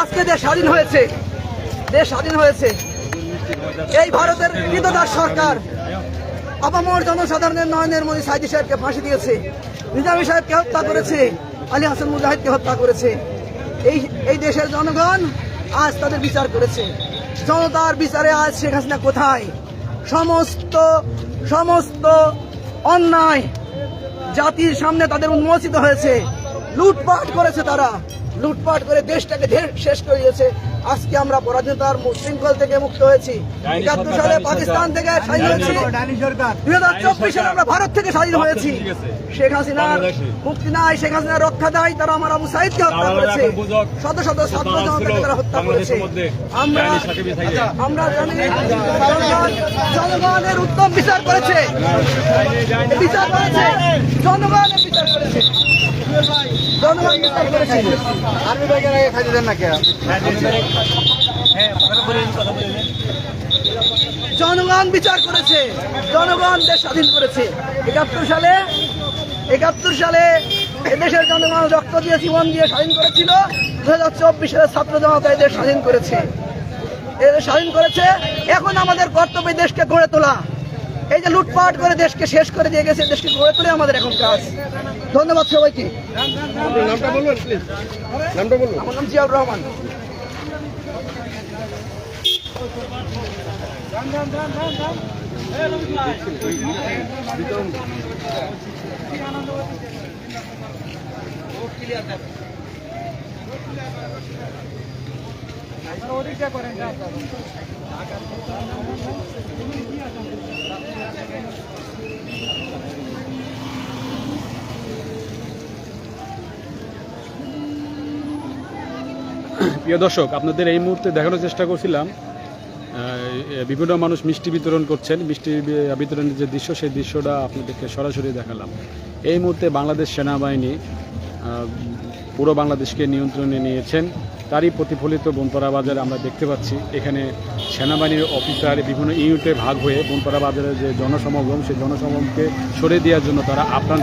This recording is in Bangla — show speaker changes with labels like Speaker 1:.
Speaker 1: আজকে দেশ স্বাধীন হয়েছে দেশ স্বাধীন হয়েছে। এই ভারতের কৃতদাস সরকার আপামর জনসাধারণের নয়নের মোদী সাইদি সাহেবকে ফাঁসি দিয়েছে নিজামী সাহেবকে হত্যা করেছে আলী হাসান মুজাহিদকে হত্যা করেছে। এই এই দেশের জনগণ আজ তাদের বিচার করেছে। জনতার বিচারে আজ শেখ হাসিনা কোথায়? সমস্ত সমস্ত অন্যায় জাতির সামনে তাদের উন্মোচিত হয়েছে। লুটপাট করেছে তারা। লুটপাট করে দেশটাকে ঢের শেষ করে দিয়েছে। আজকে আমরা পরাধীনতার শৃঙ্খল থেকে মুক্ত হয়েছি। একাত্তর সালে পাকিস্তান থেকে স্বাধীন হয়েছি। দুই হাজার চব্বিশ সালে আমরা ভারত থেকে স্বাধীন হয়েছি। শেখ হাসিনার মুক্তি নাই শেখ হাসিনার রক্ষা দেয় তারা আমার আবু সাইদকে হত্যা করেছে। শত শত ছাত্র জনতাকে তারা হত্যা করেছে। আমরা আমরা জানি জনগণের উত্তম বিচার করেছে। বিচার করেছে। জনগণের বিচার করেছে। জনগণ বিচার করেছে, জনগণ দেশ স্বাধীন করেছে। একাত্তর সালে একাত্তর সালে এদেশের জনগণ রক্ত দিয়ে জীবন দিয়ে স্বাধীন করেছিল। দু হাজার চব্বিশ সালে ছাত্র জনতা এদের স্বাধীন করেছে। এদের স্বাধীন করেছে। এখন আমাদের কর্তব্য দেশকে গড়ে তোলা। এই যে লুটপাট করে দেশকে শেষ করে দিয়ে গেছে দেশকে গড়ে তোলে আমাদের এখন কাজ। ধন্যবাদ সবাইকে।
Speaker 2: নামটা বলবেন প্লিজ নামটা বলুন
Speaker 1: আমার নাম জিয়াউর রহমান।
Speaker 3: প্রিয় দর্শক, আপনাদের এই মুহূর্তে দেখানোর চেষ্টা করছিলাম বিভিন্ন মানুষ মিষ্টি বিতরণ করছেন। মিষ্টি বিতরণের যে দৃশ্য, সেই দৃশ্যটা আপনাদেরকে সরাসরি দেখালাম। এই মুহূর্তে বাংলাদেশ সেনাবাহিনী পুরো বাংলাদেশকে নিয়ন্ত্রণে নিয়েছেন। তারই প্রতিফলিত বনপাড়া বাজার আমরা দেখতে পাচ্ছি, এখানে সেনাবাহিনীর অফিসার বিভিন্ন ইউনিটে ভাগ হয়ে বনপাড়া বাজারের যে জনসমাগম, সেই জনসমাগমকে সরে দেওয়ার জন্য তারা আপ্রাণ